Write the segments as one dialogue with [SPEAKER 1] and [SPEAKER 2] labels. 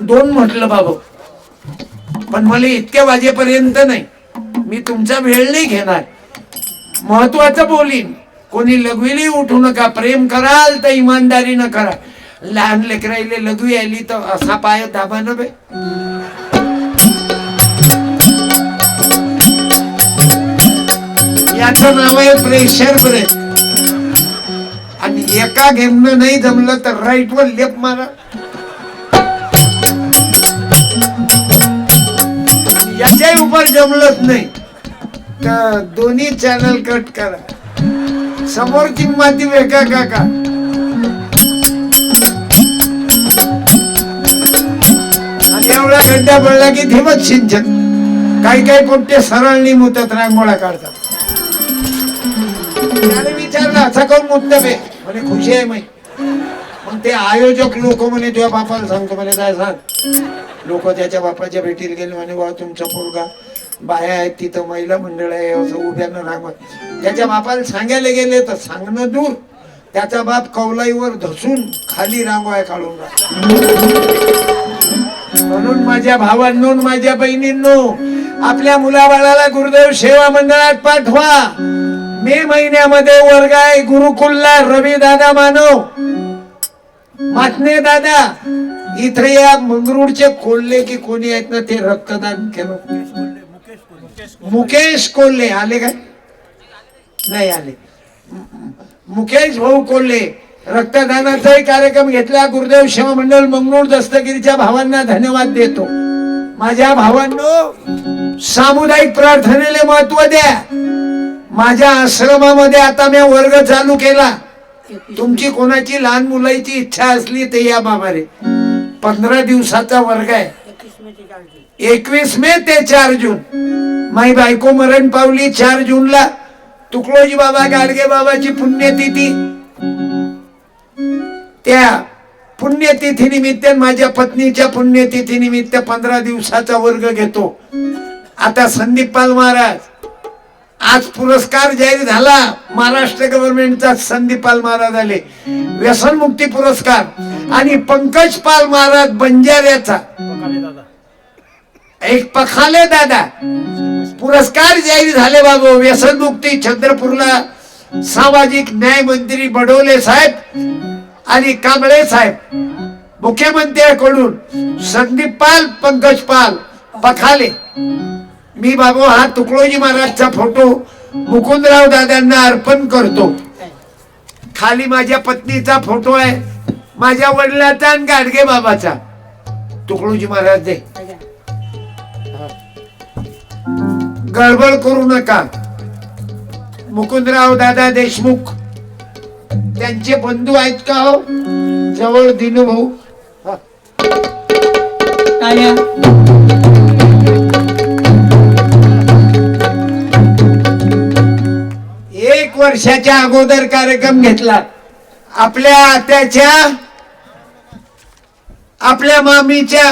[SPEAKER 1] दोन म्हटलं बाबा. पण मला इतक्या वाजेपर्यंत नाही. मी तुमचा वेळ नाही घेणार. महत्वाचं बोलीन. कोणी लघवीली उठू नका. प्रेम कराल तर इमानदारीनं करा. लहान लेकराईले लघवी आली तर असा पाय दाबा न बे. याचं नाव आहे प्रेशर ब्रेक. आणि एका गेमनं नाही जमलं तर राईट वर लेप मारा. याच्याही उपर जमलंच नाही. तर दोन्ही चॅनल कट करा. समोरची माती वेका काका. आणि एवढा गड्डा पडला की ठिबक सिंचन. काही काही कोणते सरळ नाही मुतत रांगोळ्या काढतात. त्याने विचारलं असा कोण मुद्दा बे म्हणे खुशी आहे माही मग ते आयोजक लोक म्हणे तुझ्या बापाला सांगतो म्हणे काय सांग. लोक त्याच्या बापाच्या भेटीला गेले म्हणे बा तुमचा पोरगा बाया आहेत तिथं महिला मंडळ आहे असं उभ्यानं रांगवा त्याच्या बापाला सांगायला गेले तर सांगणं दूर. त्याचा बाप कौलाईवर धसून खाली रांगोळ्या काढून म्हणून माझ्या भावांनो माझ्या बहिणींनो आपल्या मुलाबाळाला गुरुदेव सेवा मंडळात पाठवा. मे महिन्यामध्ये वर्ग आहे गुरुकुलला रवी दादा मानव. मातने दादा इथे या मंगरुळचे कोल्हे की कोणी आहेत ना ते रक्तदान केलं. मुकेश कोल्हे आले काय? नाही आले. मुकेश भाऊ कोल्हे रक्तदानाचाही कार्यक्रम घेतला. गुरुदेव सेवा मंडळ मंगळूर दस्तगिरीच्या भावांना धन्यवाद देतो. माझ्या भावांनो सामुदायिक प्रार्थनेला महत्त्व द्या. माझ्या आश्रमामध्ये आता मी वर्ग चालू केला. तुमची कोणाची लहान मुलाची इच्छा असली तर या बाबा रे पंधरा दिवसाचा वर्ग आहे. एकवीस मे ते चार जून. माई बायको मरण पावली चार जूनला. तुकडोजी बाबा गाडगे बाबाची पुण्यतिथी. त्या पुण्यतिथी निमित्त माझ्या पत्नीच्या पुण्यतिथी निमित्त पंधरा दिवसाचा वर्ग घेतो. आता संदीप पाल महाराज आज पुरस्कार जाहीर झाला. महाराष्ट्र गव्हर्नमेंटचा संदीप पाल महाराज आले व्यसनमुक्ती पुरस्कार. आणि पंकज पाल महाराज बंजाऱ्याचा एक पखाले दादा. पुरस्कार जाहीर झाले बाबू. व्यसनमुक्ती चंद्रपूरला सामाजिक न्याय मंत्री बडोले साहेब आणि कांबळे साहेब. मुख्यमंत्र्याकडून संदीप पाल पंकज पाल पखाले. मी बाबा हा तुकडोजी महाराजचा फोटो मुकुंदराव दादांना अर्पण करतो. खाली माझ्या पत्नीचा फोटो आहे माझ्या वडिलाचा आणि गाडगे बाबाचा. तुकडोजी महाराज दे. गडबड करू नका. मुकुंदराव दादा देशमुख त्यांचे बंधू आहेत का हो? जवळ दिनू भाऊ. वर्षाच्या अगोदर कार्यक्रम घेतला. आपल्या आत्याच्या आपल्या मामीच्या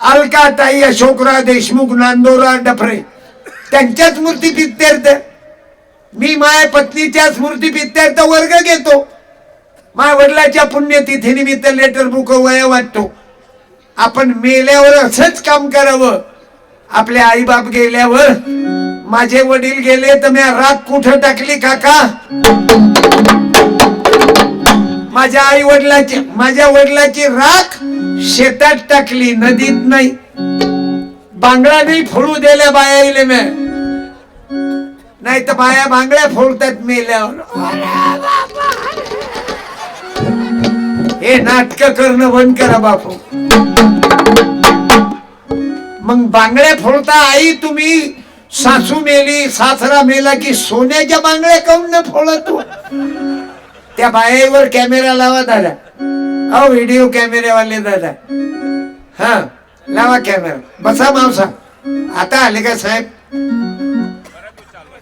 [SPEAKER 1] अलकाताई अशोकराव देशमुख नांदोरा डफरे. त्यांच्याच मूर्ती पित्यार्थ मी माया पत्नीच्या स्मृती पित्यार्थ वर्ग घेतो. माझ्या वडिलाच्या पुण्यतिथी निमित्त लेटर बुक वया वाटतो. आपण मेल्यावर असंच काम करावं. आपले आईबाप गेल्यावर माझे वडील गेले तर मी राख कुठं टाकली काका? माझ्या आई वडिलाची माझ्या वडिलाची राख शेतात टाकली नदीत नाही. बांगडा नाही फोडू दिल्या बाया मी. नाही तर बाया बांगड्या फोडतात मेल्यावर. हे नाटक करणं बंद करा बापू. मग बांगड्या फोडता आई तुम्ही? सासू मेली सासरा मेला की सोन्याच्या बांगड्या काऊन न फोडत त्या बायावर कॅमेरा लावा दादा. अहो व्हिडिओ कॅमेरेवाले दादा. हा लावा कॅमेरा बसा मावसा. आता आले का साहेब?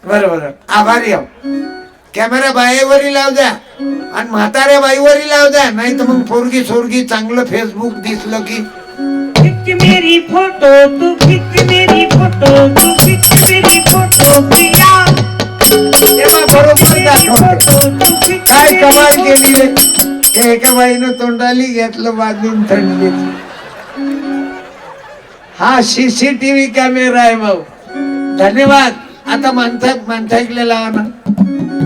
[SPEAKER 1] बरोबर आभारी आहो. कॅमेरा बायावरही लाव द्या. आणि म्हाताऱ्या बाईवरही लाव द्या. नाही तर मग फोरगी सोरगी चांगलं फेसबुक दिसलं की
[SPEAKER 2] खिच मेरी फोटो तू खिच मेरी फोटो तू खिच मेरी फोटो प्रिया
[SPEAKER 1] तेव्हा बरोबर दाखवते काय कमाल. केली एका बाईनं तोंडाली घेतलं बांधून थंडीत हा सीसीटीव्ही कॅमेरा आहे भाऊ. धन्यवाद. आता माणसा लावा ना.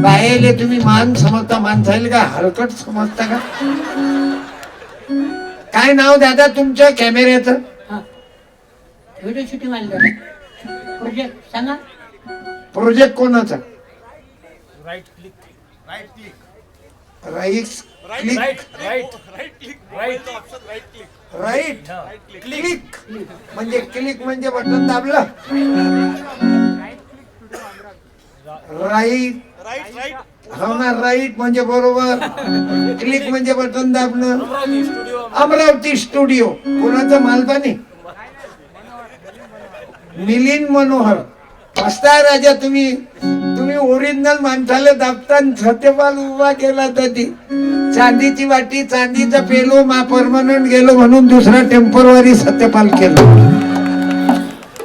[SPEAKER 1] बाहेरले तुम्ही मान समजता माणसाले का? हलकट समजता का? काय नाव दादा तुमच्या कॅमेऱ्याचं?
[SPEAKER 2] हा. व्हिडिओ शूटिंग आलं प्रोजेक्ट सांगा.
[SPEAKER 1] प्रोजेक्ट कोणाचा?
[SPEAKER 3] Right click right click
[SPEAKER 1] right click
[SPEAKER 3] right right right click
[SPEAKER 1] right click म्हणजे क्लिक म्हणजे बटन दाबलं. राईट
[SPEAKER 3] राईट राईट
[SPEAKER 1] हो ना राईट म्हणजे बरोबर. क्लिक म्हणजे बटन दाबणं अमरावती स्टुडिओ कोणाचं मालपानी मिलिंद मनोहर. असता राजा तुम्ही तुम्ही ओरिजिनल माणसाला दाबता सत्यपाल उभा केला तर. ती चांदीची वाटी चांदीचा पेलो मा परमनंट गेलो म्हणून दुसरा टेम्परवरी सत्यपाल केलं.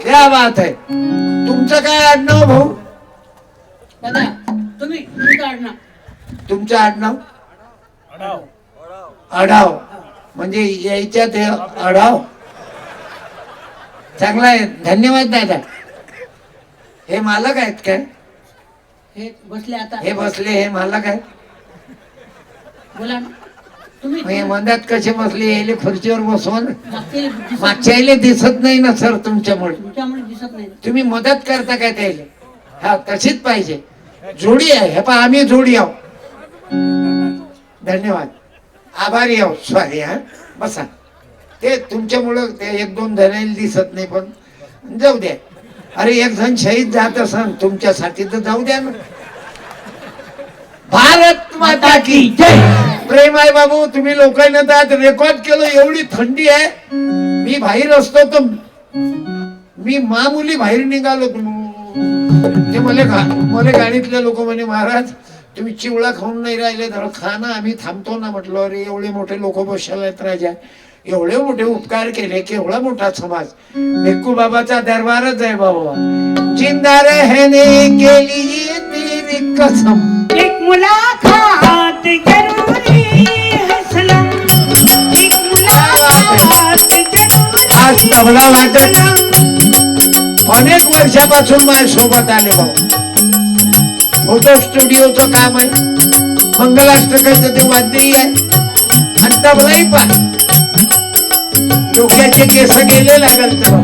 [SPEAKER 1] क्या बात आहे. तुमचं काय आडनाव भाऊ?
[SPEAKER 2] दादा तुम्ही तुमचं आडनाव
[SPEAKER 1] तुमचं आडनाव
[SPEAKER 3] अडाव
[SPEAKER 1] म्हणजे यायच्यात हे अडाव चांगला आहे. धन्यवाद दादा. हे मालक आहेत काय?
[SPEAKER 2] हे बसले आता.
[SPEAKER 1] हे बसले हे मालक आहेत?
[SPEAKER 2] बोला ना. तुम्ही
[SPEAKER 1] हे मध्यात कसे बसले? यायले खुर्चीवर बसवा ना
[SPEAKER 2] मागचे दिसत-
[SPEAKER 1] मागच्या यायले दिसत नाही ना सर तुमच्यामुळे.
[SPEAKER 2] तुमच्यामुळे दिसत नाही
[SPEAKER 1] तुम्ही मदत करता काय त्याला हा तशीच पाहिजे. जोडी आहे. हे पहा आम्ही जोडी आहो धन्यवाद. आभारी आहो सॉरी हा. बसा. ते तुमच्यामुळं ते एक दोन जणांना दिसत नाही पण जाऊ द्या. अरे एक जण शहीद जात असन तुमच्यासाठी तर जाऊ द्या ना. भारत माता की जय. प्रेम आहे बाबू तुम्ही लोकांना तर आज रेकॉर्ड केलं एवढी थंडी आहे. मी बाहेर असतो तर मी मामुली बाहेर निघालो तुम्ही ते मला गा मला गाडीतले लोक म्हणे महाराज तुम्ही चिवळा खाऊन नाही राहिले तर खा ना आम्ही थांबतो ना म्हटलं. अरे एवढे मोठे लोक बसायला आहेत राजा. एवढे मोठे उपकार केले केवढा मोठा समाज. भिक्खू बाबाचा दरबारच आहे बाबा. जिंदा रहने के लिए तेरी कसम
[SPEAKER 2] एक जरूरी है सनम एक जरूरी
[SPEAKER 1] आज तबला वादक अनेक वर्षापासून माझ्या सोबत आले भाऊ फोटो स्टुडिओचं काम आहे मंगलाष्टकाचं ते वाद्यही आहे आणि तबलाही पा डोक्याचे केस गेले लागल तर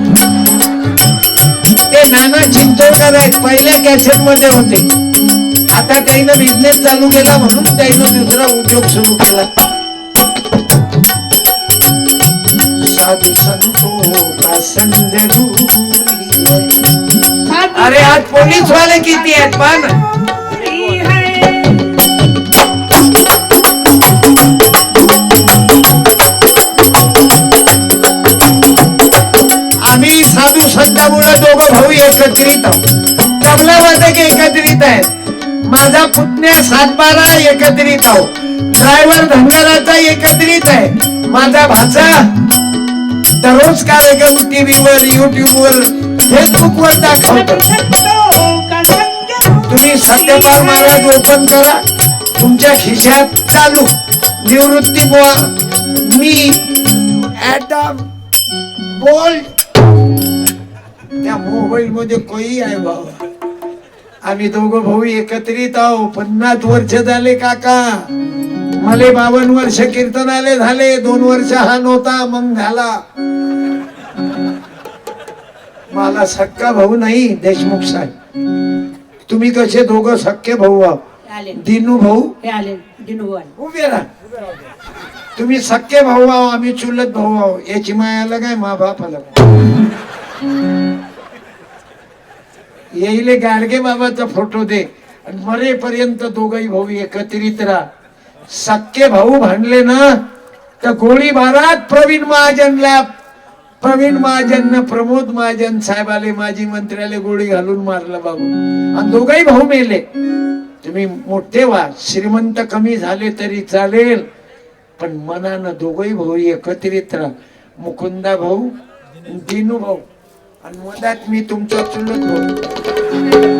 [SPEAKER 1] ते नाना चिंचोळकर आहेत पहिल्या कॅसेटमध्ये होते आता त्यानं बिझनेस चालू केला म्हणून त्यानं दुसरा उद्योग सुरू केला साधू संतो का संग दूरी अरे आज पोलीस वाले किती आहेत पहा आम्ही साधू संतामुळे दोघं भाऊ एकत्रित आहोत. तबला वादक एकत्रित आहेत. माझा पुतण्या सातबारा एकत्रित आहोत. ड्रायव्हर धनगराचा एकत्रित आहे. माझा भाचा दररोज कार्यक्रम टीव्ही वर फेसबुकवर वर
[SPEAKER 2] फेसबुक वर दाखवतो
[SPEAKER 1] तुम्ही सत्यपाल महाराज ओपन करा. तुमच्या खिशात चालू. निवृत्ती बुवा. मी ऍटम बोल्ड त्या मोबाईल मध्ये कोई आहे बाबा आम्ही दोघं भाऊ एकत्रित आहो. पन्नास वर्ष झाले काका. मले बावन्न वर्ष कीर्तनाले झाले दोन वर्ष हा नव्हता मग झाला. मला सक्का भाऊ नाही देशमुख साहेब. तुम्ही कसे दोघं सख्खे भाऊ आहो? दिनू भाऊ? उभे राहा. तुम्ही सख्खे भाऊ आहो आम्ही चुलत भाऊ आहो. याची मायाला काय मा बापाला येईले गाडगे बाबाचा फोटो दे. आणि मरेपर्यंत दोघही भाऊ एकत्रित राहा. सख्खे भाऊ भांडले ना तर गोळीबारात प्रवीण महाजनला प्रवीण महाजन प्रमोद महाजन साहेबाले माजी मंत्र्याले गोळी घालून मारलं बाबू. आणि दोघही भाऊ मेले. तुम्ही मोठे व्हा श्रीमंत कमी झाले तरी चालेल. पण मनानं दोघही भाऊ एकत्रित राहा. मुकुंदा भाऊ दिनू भाऊ. आणि मधात मी तुमचा चुलत भाऊ.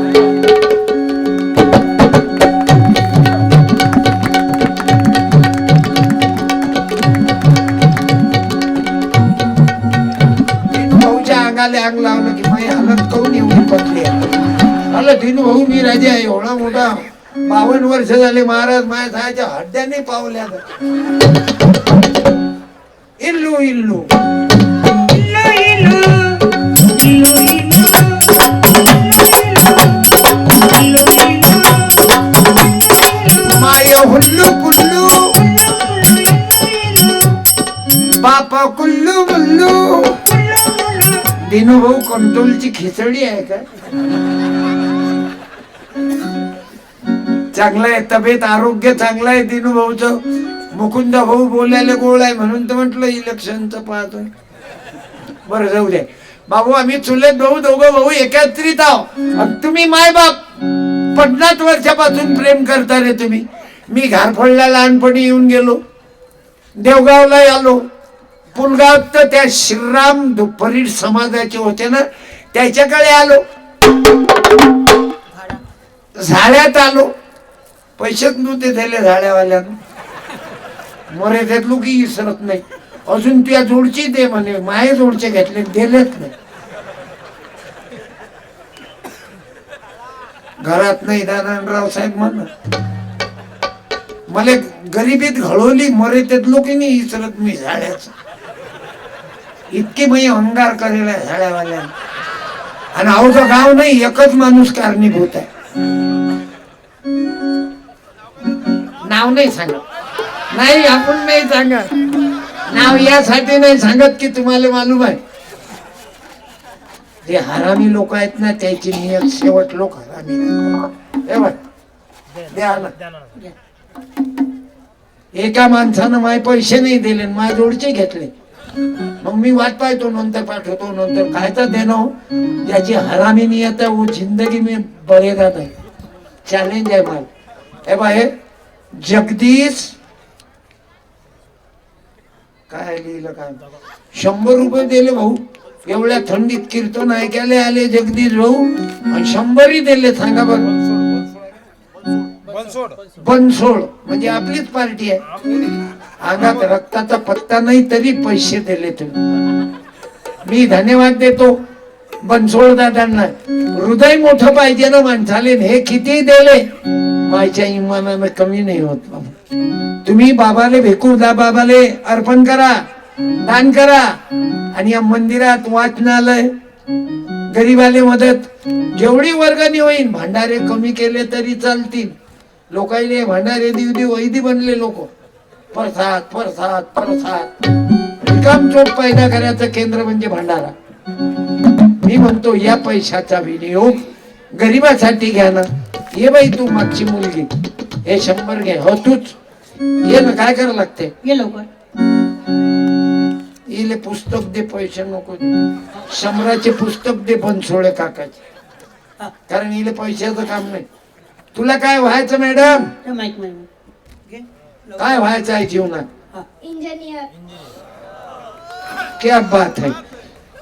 [SPEAKER 1] हाताला आग लावलं की माझी हलत कौन येऊन पतली मला तीन भाऊ मी राजा आहे एवढा मोठा बावन वर्ष झाले महाराज माझ्या सायाच्या हड्ड्या पावल्या इल्लू इल्लू. माय हुल्लू कुल्लू. बापा कुल्लू कुल्लू दिनू भाऊ कंट्रोलची खिचडी आहे का? चांगलं आहे तब्येत आरोग्य चांगलं आहे दिनू भाऊचं मुकुंद भाऊ बोलायला गोळ आहे म्हणून तर म्हटलं इलेक्शनचं पाहतोय. बरं जाऊ दे. बाबू आम्ही चुलत भाऊ दोघं भाऊ एकत्रित आहो तुम्ही माय बाप पन्नास वर्षापासून प्रेम करता रे तुम्ही. मी घारफळला लहानपणी येऊन गेलो. देवगावला आलो. पुलगाव तर त्या श्रीराम दुपरीड समाजाचे होते ना त्याच्याकडे आलो. झाड्यात आलो. पैसेच नव्हते झाले झाड्यावाल्यानं. मोरे घेतलो की विसरत नाही. अजून तुझ्या जोडची दे म्हणे माये जोडचे घेतले दिलेच नाही. घरात नाही दादाराव साहेब म्हण मला गरिबीत घडवली मरे त्यात लोक नाही इसरत मी झाड्याच. इतके मी अंगार करेल आहे झाड्यावाल्या आणि अवघं गाव नाही एकच माणूस कारणीभूत आहे. नाव नाही सांगत. नाही आपण नाही सांगत. नाव यासाठी नाही सांगत की तुम्हाला मालूम आहे. जे हरामी लोक आहेत ना त्याची नियत शेवट लोक हरामी हे बघ. द्या एका माणसानं माय पैसे नाही दिले माय माझ्या जोडचे घेतले. मग मी वाट पाहतो नंतर पाठवतो नंतर काय तर देणं ज्याची हरामी नियत आहे वो जिंदगी में बरेगा नाही चॅलेंज आहे मला. हे बा हे जगदीश. काय लिहिलं काय? शंभर रुपये दिले भाऊ. एवढ्या थंडीत कीर्तन ऐकायला आले जगदीश भाऊ. आणि शंभरही दिले सांगा बरं. बनसोड म्हणजे आपलीच पार्टी आहे. अंगात रक्ताचा पत्ता नाही तरी पैसे दिले तुम्ही. मी धन्यवाद देतो. बनसोड दादांना हृदय मोठं पाहिजे ना माणसाले. हे किती दिले? माझ्या इमानानं कमी नाही होत बाबा. तुम्ही बाबाले भेकू दा बाबाले अर्पण करा दान करा. आणि या मंदिरात वाचनालय गरीबाले मदत. जेवढी वर्गणी होईल भांडारे कमी केले तरी चालतील. लोकांनी भांडारे देव देव वैदी बनले लोक. प्रसाद प्रसाद प्रसाद. रिकाम चोप पैदा करायचं केंद्र म्हणजे भांडारा. मी म्हणतो या पैशाचा विनियोग गरिबासाठी घ्या ना. ये बाई तू मागची मुलगी. हे शंभर घे. हो तूच. ये ना काय करावं लागते
[SPEAKER 2] ये लवकर.
[SPEAKER 1] इले पुस्तक दे पैसे नको दे शंभराचे पुस्तक दे बनसोळे काकाचे. कारण इले पैशाचं काम नाही. तुला काय व्हायचं मॅडम?
[SPEAKER 2] मध्ये घे.
[SPEAKER 1] काय व्हायचं आहे जीवनात?
[SPEAKER 4] इंजिनियर
[SPEAKER 1] क्या बात आहे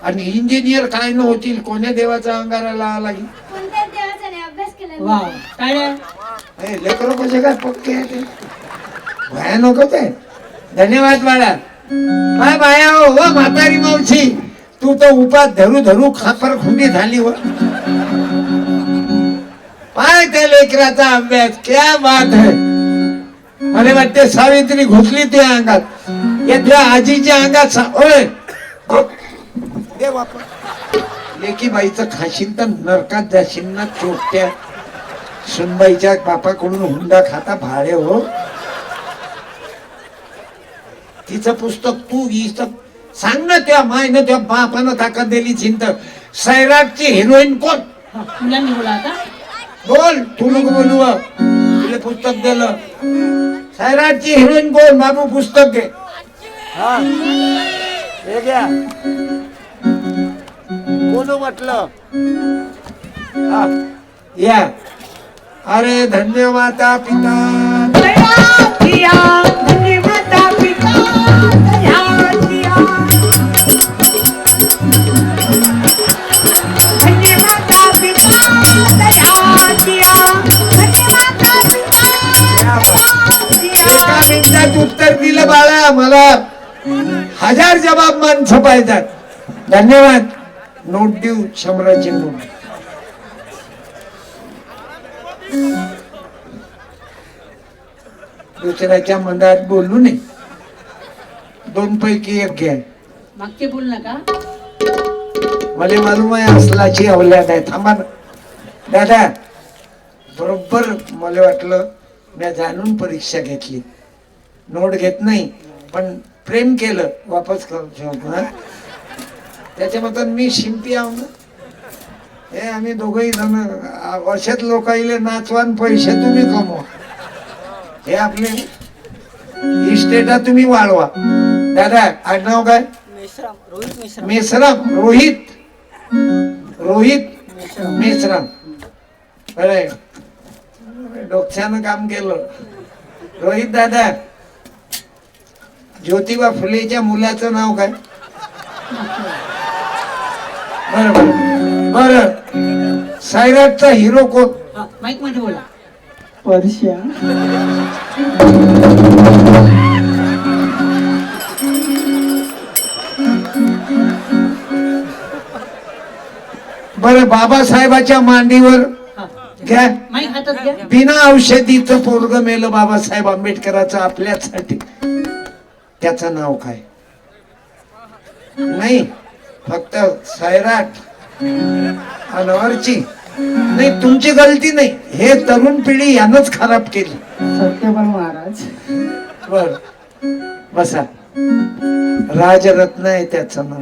[SPEAKER 1] आणि इंजिनियर काय न होतील कोण्या देवाचा अंगारा लावा लागेल?
[SPEAKER 4] कोणत्याच देवाचा नाही अभ्यास केला मी.
[SPEAKER 2] वाव. टाळ्या
[SPEAKER 1] हे लेकरं कसे काय पक्के आहे ते? व्हाया नको ते धन्यवाद बाळा. काय बाया हो व म्हातारी मावशी. तू तर उपात धरू धरू खापर खुंडी झाली व पाय त्या लेकराचा अभ्यास. क्या बात आहे मला वाटते सावित्री घुसली त्या अंगात. या तुझ्या आजीच्या अंगात लेकी बाईचं खाशील तर नरकात जाशील ना चोट्या सुनबाईच्या बापाकडून हुंडा खाता भाडे हो. तिचं पुस्तक तू हिचं सांग ना त्या मायनं त्या बापानं ताकद दिली चिंत सैराटची हिरोईन कोण?
[SPEAKER 2] मुलांनी बोला आता.
[SPEAKER 1] बोल तू नको बोलू. तुला पुस्तक दिलं. सैराटची हिरोईन कोण बाबू पुस्तक घे. हा. हे घ्या. कोण म्हटलं? हा. या. अरे धन्य माता पिता.
[SPEAKER 2] दया दिया धन्य माता पिता.
[SPEAKER 1] उत्तर दिलं बाळा मला हजार जबाब माणसं पाहिजेत धन्यवाद. नोट देऊ शंभराची नोट. दुसऱ्याच्या मनात बोलू नये. दोन पैकी एक घ्या.
[SPEAKER 5] मागचे बोल नका
[SPEAKER 1] मला मालूम आहे असलाची अवल्याद आहे. थांबा. दादा बरोबर मला वाटलं मी जाणून परीक्षा घेतली. नोट घेत नाही पण प्रेम केलं वापस करू शकतो मी शिंपी आहो ना? हे आम्ही दोघही जण अशाच लोकाईले नाचवान पैसे तुम्ही कमवा. हे आपले इस्टेटा तुम्ही वाढवा. दादा आडनाव काय?
[SPEAKER 5] मेश्राम रोहित मेश्राम.
[SPEAKER 1] मेसराम रोहित. रोहित मेसराम बरे डोक्यानं काम केलं. रोहित दादा ज्योतिबा फुलेच्या मुलाचं नाव काय? बर बर. बर. सायराटचा हिरो कोण?
[SPEAKER 5] हा माईकमध्ये बोला.
[SPEAKER 2] वर्षा.
[SPEAKER 1] बर बाबासाहेबाच्या मांडीवर घ्या.
[SPEAKER 5] माईक हातात घ्या.
[SPEAKER 1] बिना औषधीचं पोरग मेलं बाबासाहेब आंबेडकराचं आपल्यासाठी. त्याचं नाव काय? नाही फक्त सैराट अनवरची. नाही तुमची गलती नाही. हे तरुण पिढी यानंच खराब केली.
[SPEAKER 2] सत्यपाल महाराज.
[SPEAKER 1] बर. बसा. राजरत्न आहे त्याचं नाव.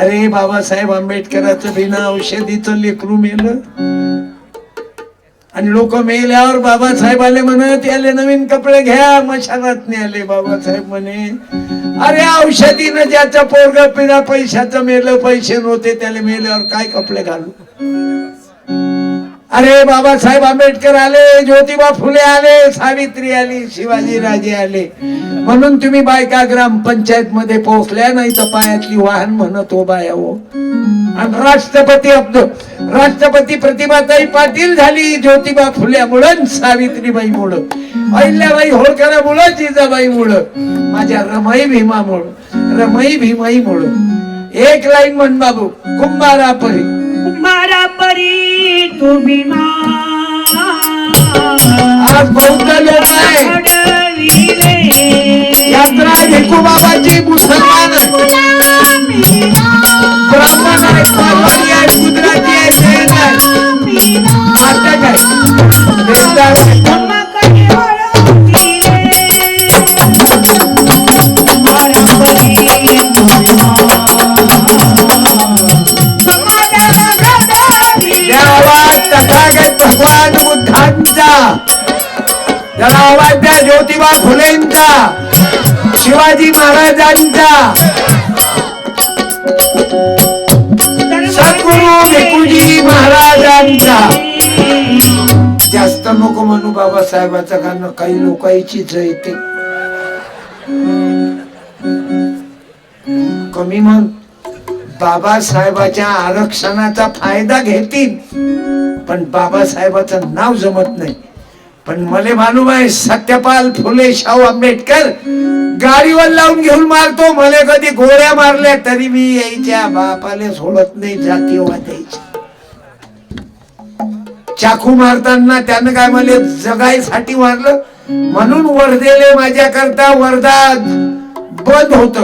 [SPEAKER 1] अरे बाबासाहेब आंबेडकराचं बिना औषधीचं लेकरू मेलं. आणि लोक मेल्यावर बाबासाहेब आले म्हणत याले नवीन कपडे घ्या. मशानात आले बाबासाहेब म्हणे अरे औषधीनं ज्याचं पोरग पिढा पैशाचं मेलं पैसे नव्हते त्याला मेल्यावर काय कपडे घालू? अरे बाबासाहेब आंबेडकर आले ज्योतिबा फुले आले सावित्री आली शिवाजी राजे आले. म्हणून तुम्ही बायका ग्रामपंचायत मध्ये पोहोचल्या नाही तर पायातली वाहन म्हणत हो बाया हो आणि राष्ट्रपती अब्द राष्ट्रपती प्रतिभाताई पाटील झाली ज्योतिबा फुल्यामुळं सावित्रीबाई मुळे. अहिल्याबाई होळकरामुळं जिजाबाई मुळं. माझ्या रमाई भीमामुळं रमाई भीमाई मुळं. एक लाईन म्हण बाबू कुंभारा परी
[SPEAKER 2] कुंभारा परी मा
[SPEAKER 1] आज बौद्ध लोक आहे.
[SPEAKER 2] घडविले.
[SPEAKER 1] यात्रा भिकू बाबाची मुसलमान. ब्राह्मण आहे त्याला आवाज द्या ज्योतिबा फुलेंचा शिवाजी महाराजांचा सद्गुरु भिकुजी महाराजांचा जास्त नको म्हणू बाबासाहेबाचं गाणं काही लोकांचीच येते कमी म्हण बाबासाहेबाच्या आरक्षणाचा फायदा घेतील पण बाबासाहेबाचं नाव जमत नाही. पण मले मालूम आहे सत्यपाल फुले शाहू आंबेडकर गाडीवर लावून घेऊन मारतो. मला कधी गोळ्या मारल्या तरी मी यायच्या बापाले सोडत नाही जाती वाटायची चाकू मारताना त्यानं काय मला जगायसाठी मारलं. म्हणून वर्धेले माझ्या करता वर्धा बंद होत.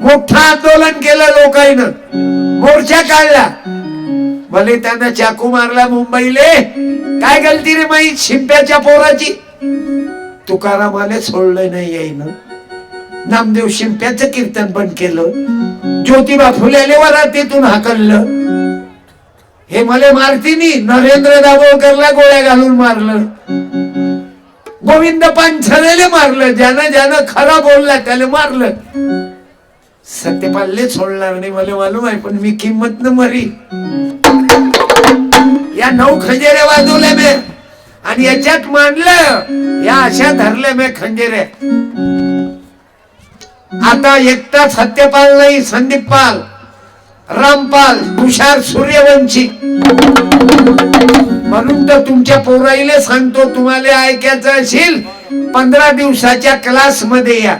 [SPEAKER 1] मोठं आंदोलन केलं लोकांना. मोर्चा काढला. भले त्यांना चाकू मारला मुंबईले. काय गलती रे माई शिंप्याच्या पोराची? तुकारामाले सोडलं नाही येईन नामदेव शिंप्याचं कीर्तन पण केलं. ज्योतिबा फुल्याले वरातीतून हाकललं. हे मले मारतीनी नरेंद्र दाभोळकरला गोळ्या घालून मारलं. गोविंद पानसरेले मारलं. ज्यानं ज्यानं खरा बोलला त्याला मारलं. सत्यपालले सोडणार नाही मला मालूम आहे पण मी किंमत न मरी. या नऊ खंजेरे वाजवले मे. आणि याच्यात मांडलं या अशा धरले मे खंजेरे. आता एकटा सत्यपाल नाही संदीप पाल रामपाल तुषार सूर्यवंशी. म्हणून तर तुमच्या पोराईले सांगतो तुम्हाला ऐकायचं असेल पंधरा दिवसाच्या क्लासमध्ये या.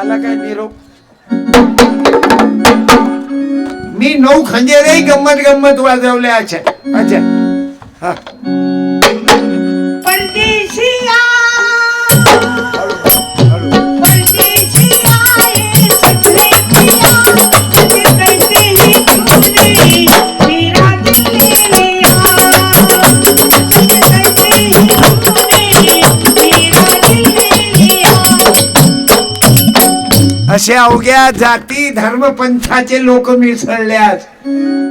[SPEAKER 1] आला काय निरोप? नऊ खंजेरही गंमत गंमत वाजवल्या अच्छा अच्छा. हा.
[SPEAKER 2] ही ही
[SPEAKER 1] असे अवघ्या जाती धर्मपंथाचे लोक मिसळले आज.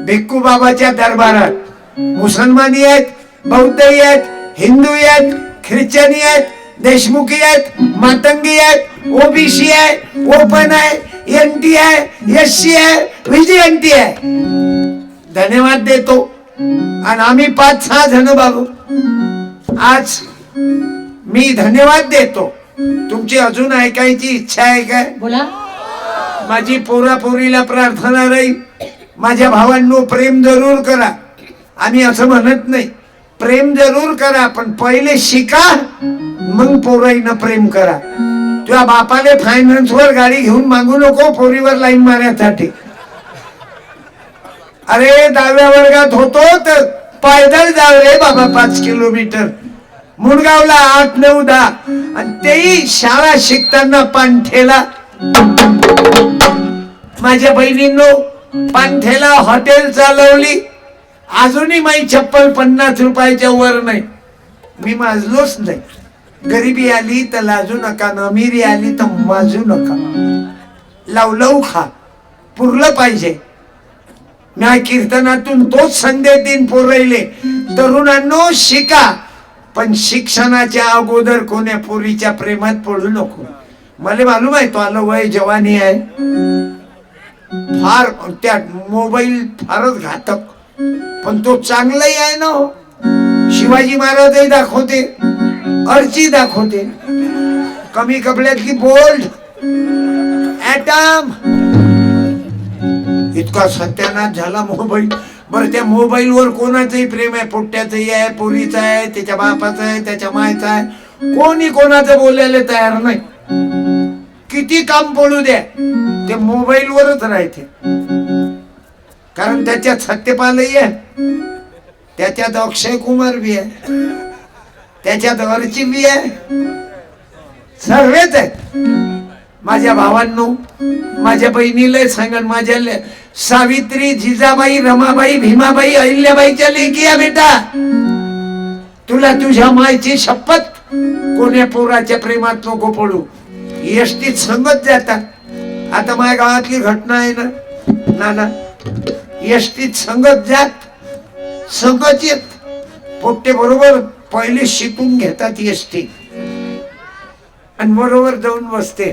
[SPEAKER 1] भिक्खू बाबाच्या दरबारात. मुसलमानी आहेत बौद्धही आहेत हिंदू आहेत ख्रिश्चनी आहेत देशमुखी आहेत मातंगी आहेत ओबीसी आहे ओपन आहे एन टी आहे एस सी आहे व्हिजिएनटी आहे. धन्यवाद देतो. आणि आम्ही पाच सहा जण बाबू. आज मी धन्यवाद देतो. तुमची अजून ऐकायची इच्छा आहे काय?
[SPEAKER 5] बोला.
[SPEAKER 1] माझी पोरापोरीला प्रार्थना राहील. माझ्या भावांनो प्रेम जरूर करा. आम्ही असं म्हणत नाही. प्रेम जरूर करा पण पहिले शिका मग पोराईनं प्रेम करा. तुझ्या बापाले फायनान्स वर गाडी घेऊन मागू नको पोरीवर लाईन मारण्यासाठी. अरे दहाव्या वर्गात होतो तर पायदळ जाव रे बाबा पाच किलोमीटर. मुडगावला आठ नऊ दहा. आणि तेही शाळा शिकताना पांठेला माझ्या बहिणींनो पांठेला हॉटेल चालवली. अजूनही माझी चप्पल पन्नास रुपयाच्या वर नाही. मी माजलोच नाही. गरिबी आली तर लाजू नका अमिरी आली तर माजू नका. लावलव खा. पुरलं पाहिजे. मी कीर्तनातून तोच संदेश दिन पोरले तरुणांनो शिका. पण शिक्षणाच्या अगोदर कोण्या पोरीच्या प्रेमात पडू नको. मला मालूम आहे तो आलं वय जवानी आहे. फार त्या मोबाईल फारच घातक. पण तो चांगलाही आहे ना हो. शिवाजी महाराजही दाखवते अर्ची दाखवते. कमी कपड्यातली बोल्ड ऍटम इतका सत्यानाश झाला मोबाईल. बरं त्या मोबाईल वर कोणाचंही प्रेम आहे? पोट्ट्याचंही आहे पोरीचं आहे त्याच्या बापाचं आहे त्याच्या मायचं आहे. कोणी कोणाचं बोलायला तयार नाही. किती काम पडू द्या ते मोबाईल वरच राहते. कारण त्याच्यात सत्यपालही आहे. त्याच्यात अक्षय कुमार बी आहे. त्याच्यात अर्ची बी आहे. सर्वच आहेत. माझ्या भावांनो माझ्या बहिणीला सांगन माझ्या सावित्री जिजाबाई रमाबाई भीमाबाई अहिल्याबाईच्या लेकी आहे बेटा. तुला तुझ्या मायची शपथ कोण्या पोराच्या प्रेमात नको पडू. एसटीत संगत जातात. आता माझ्या गावातली घटना आहे ना नाना एसटीत संगत जात संगत येत. पोट्टे बरोबर पहिले शिकून घेतात एसटी. आणि बरोबर जाऊन बसते.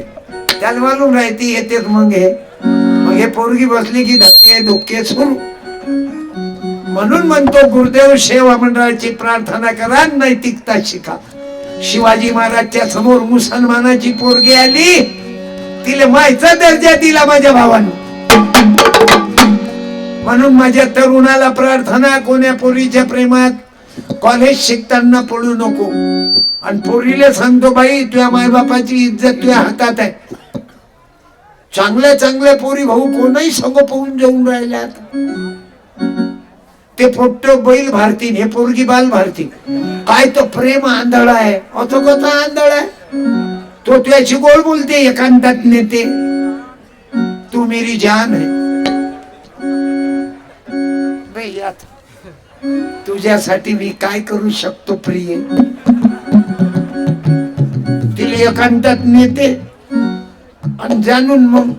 [SPEAKER 1] त्याला मालूम राहते येतेच मग हे. मग हे पोरगी बसली की धक्के धुक्के सुरू. म्हणून म्हणतो गुरुदेव सेवा मंडळाची प्रार्थना करा नैतिकता शिका. शिवाजी महाराजच्या समोर मुसलमानाची पोरगी आली. तिला मायचा दर्जा दिला माझ्या भावानं. म्हणून माझ्या तरुणाला प्रार्थना कोण्या पोरीच्या प्रेमात कॉलेज शिकताना पडू नको. आणि पोरीला सांगतो बाई तुझ्या मायबापाची इज्जत तुझ्या हातात आहे. चांगल्या चांगल्या पोरी भाऊ कोणही संग पाहून जाऊन राहिल्यात. ते पोट्ट बैल भारती हे पोरगी बाल भारती. काय तो प्रेम आंधळ आहे? अतो कसा आंधळ आहे? तो त्याची गोळ बोलते एकांतात नेते. तू मेरी जान है तुझ्यासाठी मी काय करू शकतो प्रिय? तिला एकांतात नेते. आणि जाणून मग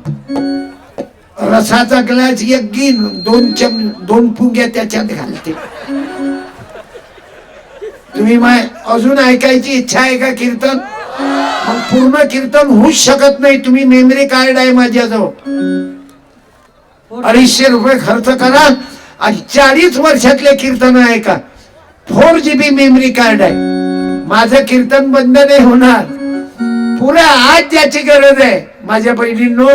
[SPEAKER 1] रसाचा ग्लास एक घेईन दोन चम दोन फुग्या त्याच्यात घालते. तुम्ही माय अजून ऐकायची इच्छा आहे का कीर्तन? मग पूर्ण कीर्तन होऊच शकत नाही. तुम्ही मेमरी कार्ड आहे माझ्याजवळ. अडीचशे रुपये खर्च करा आणि चाळीस वर्षातले कीर्तन आहे का? फोर जीबी मेमरी कार्ड आहे. माझं कीर्तन बंद नाही होणार. पुरा आज ज्याची गरज आहे. माझ्या बहिणींनो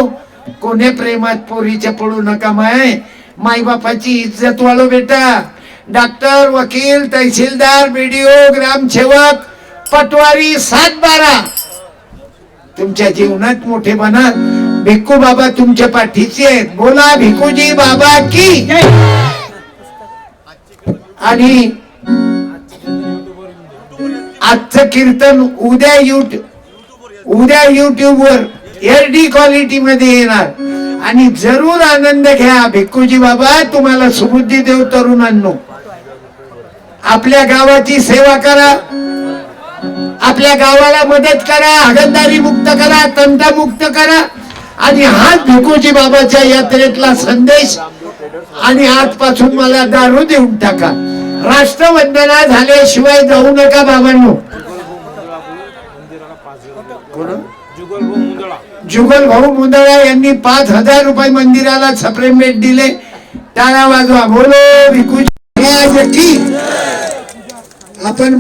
[SPEAKER 1] कोणी प्रेमात पोरीच्या पडू नका माय. माई बापाची इज्जत वाढव बेटा. डॉक्टर वकील तहसीलदार बीडीओ ग्रामसेवक पटवारी सात बारा तुमच्या जीवनात मोठे बना भिक्कू बाबा तुमच्या पाठीचे आहेत. बोला भिकूजी बाबा की. आणि आजचं कीर्तन उद्या युट्यूब उद्या युट्यूब वर एल डी क्वालिटी मध्ये येणार. आणि जरूर आनंद घ्या भिक्कूजी बाबा तुम्हाला सुबुद्धी देव तरुणांनो. आपल्या गावाची सेवा करा. आपल्या गावाला मदत करा हगलदारी मुक्त करा तंटा मुक्त करा. आणि हाच भिकोजी बाबाच्या यात्रेतला संदेश. आणि आजपासून मला दारू देऊन टाका. राष्ट्रवंदना झाल्याशिवाय जाऊ नका बाबांनो. जुगल भाऊ मुंदळा यांनी पाच हजार रुपये मंदिराला सप्रेमेट दिले. टाळा वाजवा बोलो भिकूजी. महाराज की आपण